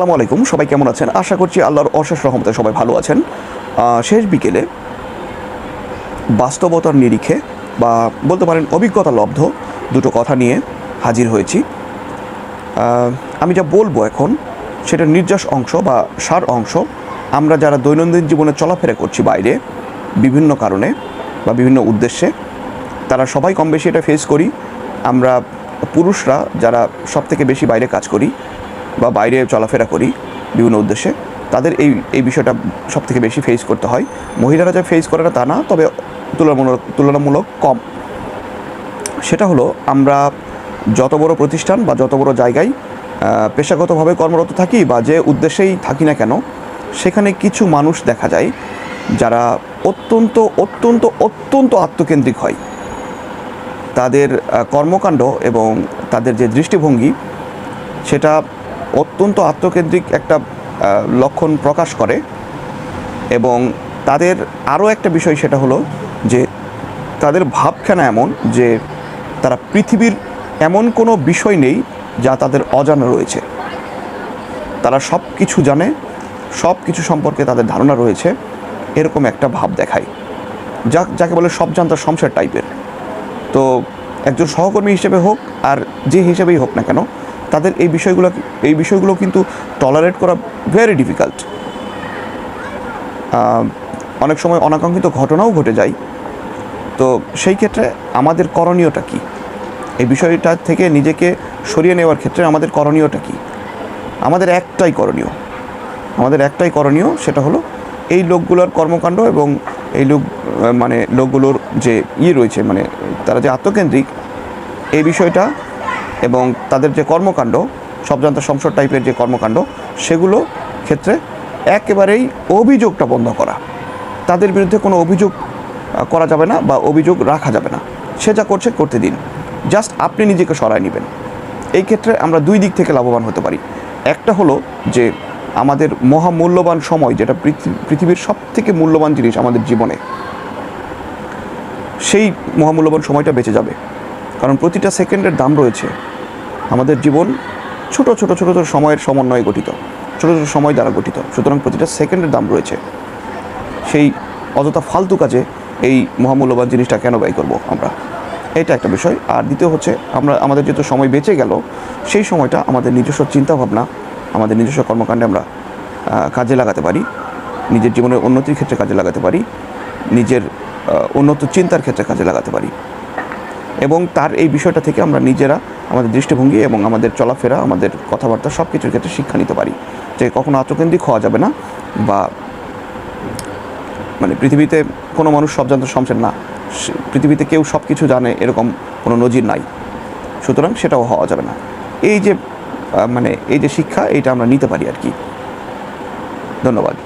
আসসালামু আলাইকুম, সবাই কেমন আছেন? আশা করছি আল্লাহর অশেষ রহমতে সবাই ভালো আছেন। শেষ বিকেলে বাস্তবতার নিরিখে বা বলতে পারেন অভিজ্ঞতা লব্ধ দুটো কথা নিয়ে হাজির হয়েছি। আমি যা বলব এখন সেটা নির্যাস অংশ বা সার অংশ, আমরা যারা দৈনন্দিন জীবনে চলাফেরা করছি বাইরে, বিভিন্ন কারণে বা বিভিন্ন উদ্দেশ্যে, তারা সবাই কম বেশি এটা ফেস করি। আমরা পুরুষরা যারা সব থেকে বেশি বাইরে কাজ করি বা বাইরে চলাফেরা করি বিভিন্ন উদ্দেশ্যে, তাদের এই এই বিষয়টা সব থেকে বেশি ফেস করতে হয়। মহিলারা যা ফেস করে না তা না, তবে তুলনামূলক তুলনামূলক কম। সেটা হলো, আমরা যত বড় প্রতিষ্ঠান বা যত বড় জায়গায় পেশাগতভাবে কর্মরত থাকি বা যে উদ্দেশ্যেই থাকি না কেন, সেখানে কিছু মানুষ দেখা যায় যারা অত্যন্ত অত্যন্ত অত্যন্ত আত্মকেন্দ্রিক হয়। তাদের কর্মকাণ্ড এবং তাদের যে দৃষ্টিভঙ্গি, সেটা অত্যন্ত আত্মকেন্দ্রিক একটা লক্ষণ প্রকাশ করে এবং তাদের আরও একটা বিষয় সেটা হলো যে তাদের ভাবখানা এমন যে তারা পৃথিবীর এমন কোনো বিষয় নেই যা তাদের অজানা রয়েছে। তারা সব কিছু জানে সব কিছু সম্পর্কে তাদের ধারণা রয়েছে, এরকম একটা ভাব দেখায়। যা, যাকে বলে সব জানতা সংসার টাইপের তো একজন সহকর্মী হিসেবে হোক আর যে হিসেবেই হোক না কেন তাদের এই বিষয়গুলো এই বিষয়গুলো কিন্তু টলারেট করা ভেরি ডিফিকাল্ট অনেক সময় অনাকাঙ্ক্ষিত ঘটনাও ঘটে যায়। তো সেই ক্ষেত্রে আমাদের করণীয়টা কি? এই বিষয়টা থেকে নিজেকে সরিয়ে নেওয়ার ক্ষেত্রে আমাদের করণীয়টা কি? আমাদের একটাই করণীয়। আমাদের একটাই করণীয় সেটা হলো এই লোকগুলোর কর্মকাণ্ড এবং এই লোক মানে লোকগুলোর যে ইয়ে রয়েছে মানে তারা যে আত্মকেন্দ্রিক, এই বিষয়টা এবং তাদের যে কর্মকাণ্ড, সবজান্ত সংসদ টাইপের যে কর্মকাণ্ড, সেগুলো ক্ষেত্রে একেবারেই অভিযোগটা বন্ধ করা। তাদের বিরুদ্ধে কোনো অভিযোগ করা যাবে না বা অভিযোগ রাখা যাবে না। সে যা করছে করতে দিন। জাস্ট আপনি নিজেকে সরায় নেবেন। এই ক্ষেত্রে আমরা দুই দিক থেকে লাভবান হতে পারি। একটা হলো যে আমাদের মহামূল্যবান সময়, যেটা পৃথিবীর সব থেকে মূল্যবান জিনিস আমাদের জীবনে, সেই মহামূল্যবান সময়টা বেঁচে যাবে। কারণ প্রতিটা সেকেন্ডের দাম রয়েছে। আমাদের জীবন ছোট ছোট ছোট ছোট সময়ের সমন্বয়ে গঠিত, ছোট ছোট সময় দ্বারা গঠিত। সুতরাং প্রতিটা সেকেন্ডের দাম রয়েছে। সেই অযথা ফালতু কাজে এই মহামূল্যবান জিনিসটা কেন ব্যয় করব আমরা? এটা একটা বিষয়। আর দ্বিতীয় হচ্ছে, আমরা, আমাদের যেহেতু সময় বেঁচে গেল, সেই সময়টা আমাদের নিজস্ব চিন্তাভাবনা, আমাদের নিজস্ব কর্মকাণ্ডে আমরা কাজে লাগাতে পারি, নিজের জীবনের উন্নতির ক্ষেত্রে কাজে লাগাতে পারি, নিজের উন্নত চিন্তার ক্ষেত্রে কাজে লাগাতে পারি। এবং তার এই বিষয়টা থেকে আমরা নিজেরা আমাদের দৃষ্টিভঙ্গি এবং আমাদের চলাফেরা, আমাদের কথাবার্তা সব কিছুর ক্ষেত্রে শিক্ষা নিতে পারি। যে কখনো আত্মকেন্দ্রিক হওয়া যাবে না বা মানে পৃথিবীতে কোনো মানুষ সব জানতে সমসেন না পৃথিবীতে কেউ সব কিছু জানে এরকম কোনো নজির নাই। সুতরাং সেটাও হওয়া যাবে না। এই যে মানে এই যে শিক্ষা, এইটা আমরা নিতে পারি আর কি। ধন্যবাদ।